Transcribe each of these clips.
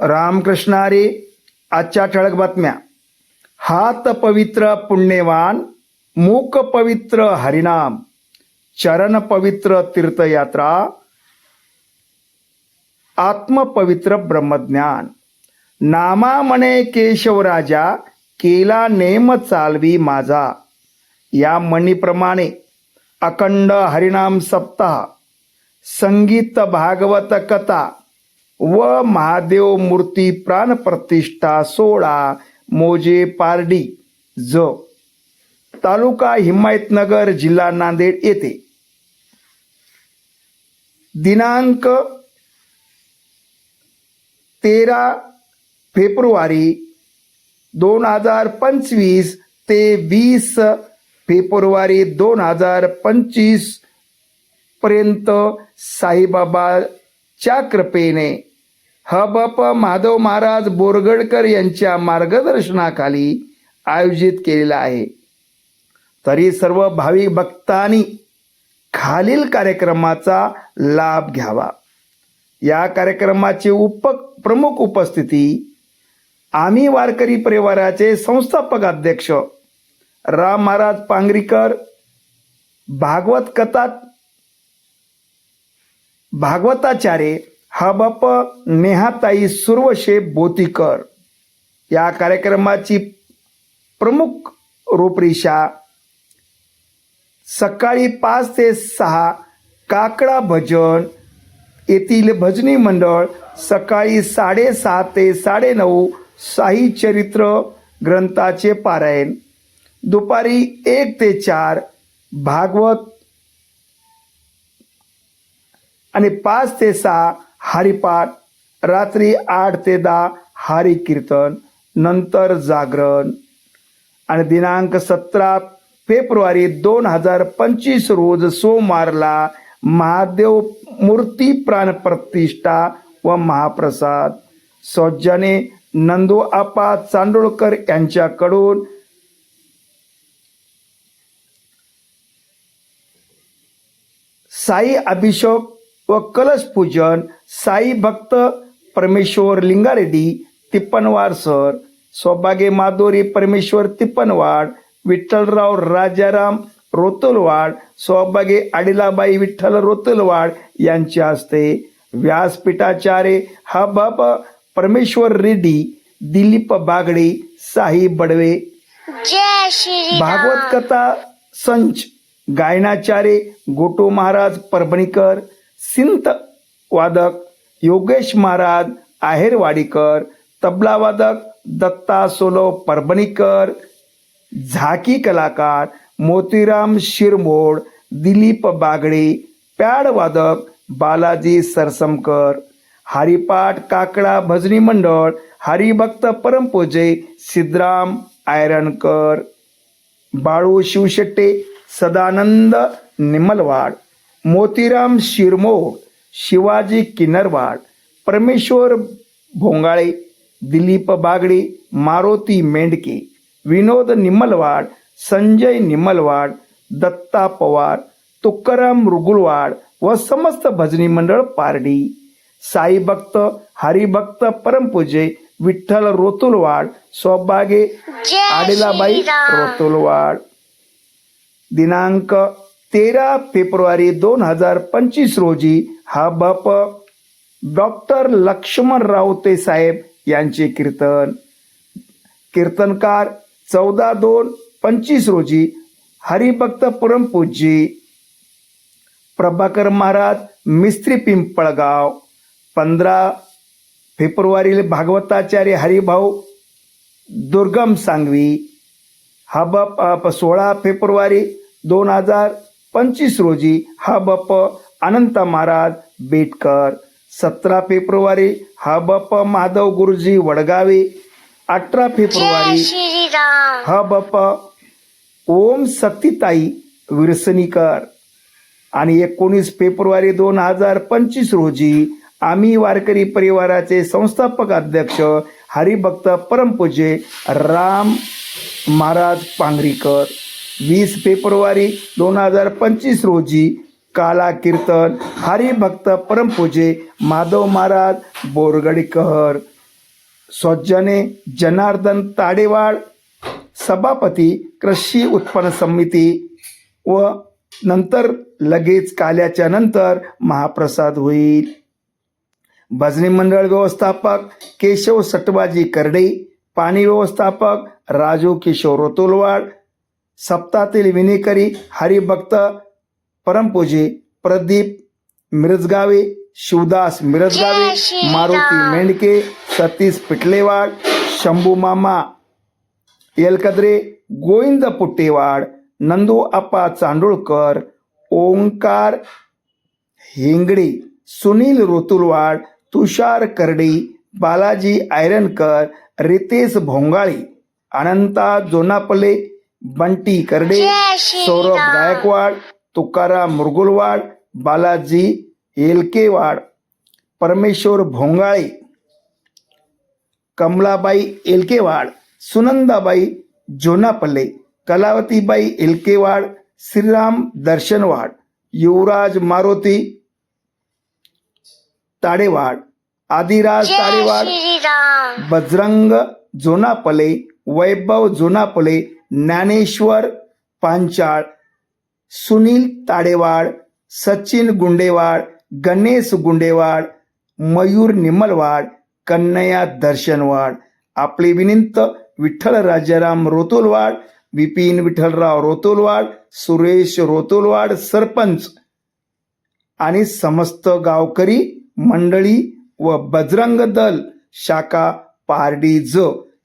रामकृष्णारी आजच्या ठळक बातम्या. हात पवित्र पुण्यवान मूक पवित्र हरिनाम चरण पवित्र तीर्थयात्रा आत्मपवित्र ब्रह्मज्ञान. नामा म्हणे केशवराजा केला नेम चालवी माझा. या मणीप्रमाणे अखंड हरिनाम सप्ताह संगीत भागवत कथा व महादेव मूर्ती प्राणप्रतिष्ठा सोळा मोजे पारडी ज. तालुका हिमायतनगर जिल्हा नांदेड येथे. दिनांक तेरा फेब्रुवारी दोन हजार पंचवीस ते वीस फेब्रुवारी दोन हजार पंचवीसपर्यंत साईबाबाच्या कृपेने हबप माधव महाराज बोरगडकर यांच्या मार्गदर्शनाखाली आयोजित केलेला आहे. तरी सर्व भाविक भक्तांनी खालील कार्यक्रमाचा लाभ घ्यावा. या कार्यक्रमाची उप प्रमुख उपस्थिती आम्ही वारकरी परिवाराचे संस्थापक अध्यक्ष राम महाराज पांगरीकर भागवत कथा भागवताचार्य हा बाप नेहाताई सुर्वशे बोतीकर या कार्यक्रमाची प्रमुख रूपरेषा सकाळी पाच ते सहा काकडा भजन येथील भजनी मंडळ सकाळी साडेसहा ते साडेनऊ साई चरित्र ग्रंथाचे पारायण. दुपारी एक ते चार भागवत आणि पाच ते सहा हरिपाठ रात्री आठ ते दहा हरी कीर्तन नंतर जागरण. आणि दिनांक सतरा फेब्रुवारी दोन हजार पंचवीस रोज सोमवारला महादेव मूर्ती प्राणप्रतिष्ठा व महाप्रसाद. सौजन्य नंदू आपा चांडोळकर यांच्याकडून साई अभिषेक व कलश पूजन साई भक्त परमेश्वर लिंगारेड्डी तिप्पनवार सर सौभाग्य माधोरी परमेश्वर तिप्पनवाड विठ्ठलराव राजाराम रोतलवाड सौभाग्य अडिलाबाई विठ्ठल रोतलवाड यांच्या हस्ते व्यासपीठाचार्य हा बाप परमेश्वर रेड्डी दिलीप बागडे साई बडवे. भागवत कथा संच गायनाचार्य गोटू महाराज परभणीकर सिंत वादक योगेश महाराज आहेरवाडीकर तबला वादक दत्ता सोलो परभणीकर झाकी कलाकार मोतीराम शिरमोड दिलीप बागडे पॅडवादक बालाजी सरसमकर हरिपाठ काकडा भजनी मंडळ हरिभक्त परमपूजे सिद्धराम आयरणकर बाळू शिवशेट्टे सदानंद निमलवाड. मोतीराम शिरमोड शिवाजी किन्नरवाड परमेश्वर भोंगाळे दिलीप बागडे मारुती मेंढके विनोद निमलवाड संजय निमलवाड दत्ता पवार तुकाराम रुगुलवाड व समस्त भजनी मंडळ पारडी साई भक्त हरिभक्त परमपूजे विठ्ठल रोतुलवाड सौभाग्य जय आडिलाबाई. रोतुलवाड दिनांक तेरा फेब्रुवारी दोन हजार पंचवीस रोजी हा बाप डॉक्टर लक्ष्मण रावते साहेब यांचे कीर्तन कीर्तनकार चौदा दोन पंचवीस रोजी हरिभक्त परमपूज्यी प्रभाकर महाराज मिस्त्री पिंपळगाव पंधरा फेब्रुवारी भागवताचार्य हरिभाऊ दुर्गम सांगवी हा बाप सोळा फेब्रुवारी दोन हजार पंचवीस रोजी हा बाप अनंत महाराज बेटकर. सतरा फेब्रुवारी हा बाप माधव गुरुजी वडगावे. अठरा फेब्रुवारी हा बाप ओम सतीताई विरसनीकर. आणि एकोणीस फेब्रुवारी दोन हजार पंचवीस रोजी आम्ही वारकरी परिवाराचे संस्थापक अध्यक्ष हरिभक्त परमपूज्य राम महाराज पांगरीकर वीस फेब्रुवारी दोन हजार पंचवीस रोजी काला कीर्तन हरिभक्त परमपूजे माधव महाराज बोरगडीकर सौजन्य जनार्दन ताडेवाड सभापती कृषी उत्पन्न समिती व नंतर लगेच काल्याच्या नंतर महाप्रसाद होईल. भजनी मंडळ व्यवस्थापक केशव सटवाजी करडे पाणी व्यवस्थापक राजू किशोर रोतुलवाड सप्तातील विनेकरी हरिभक्त परमपूजे प्रदीप मिरजगावे शिवदास मिरजगावे. मारुती मेंढके सतीश पिटलेवाड शंभू मामा येलकद्रे गोविंद पुट्टेवाड नंदू आप्पा चांडुळकर ओंकार हेंगडे सुनील रोतुलवाड तुषार करडे बालाजी आयरनकर रितेश भोंगाळे अनंता जोनापले बंटी करडे सौरभ गायकवाड तुकाराम मुरगुलवाड बालाजी येलकेवाड परमेश्वर भोंगाळे कमलाबाई एलकेवाड सुनंदाबाई जोनापल्ले कलावतीबाई एलकेवाड श्रीराम दर्शनवाड युवराज मारुती ताडेवाड आदिराज ताडेवाड बजरंग जोनापले वैभव जोनापले ज्ञानेश्वर पांचाळ सुनील ताडेवाड सचिन गुंडेवाड गणेश गुंडेवाड मयूर निमलवाड कन्नया दर्शनवाड. आपली विनिंत विठ्ठल राजाराम रोतोलवाड विपिन विठ्ठलराव रोतोलवाड सुरेश रोतोलवाड सरपंच आणि समस्त गावकरी मंडळी व बजरंग दल शाखा पारडी ज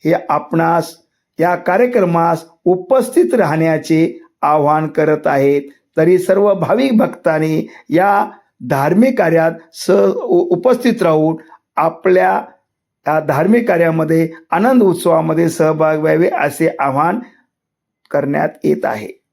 हे आपणास या कार्यक्रमास उपस्थित राहण्याचे आवाहन करत आहेत. तरी सर्व भाविक भक्तांनी या धार्मिक कार्यात स उ- उपस्थित राहून आपल्या या धार्मिक कार्यामध्ये आनंद उत्सवामध्ये सहभाग व्हावे असे आवाहन करण्यात येत आहे.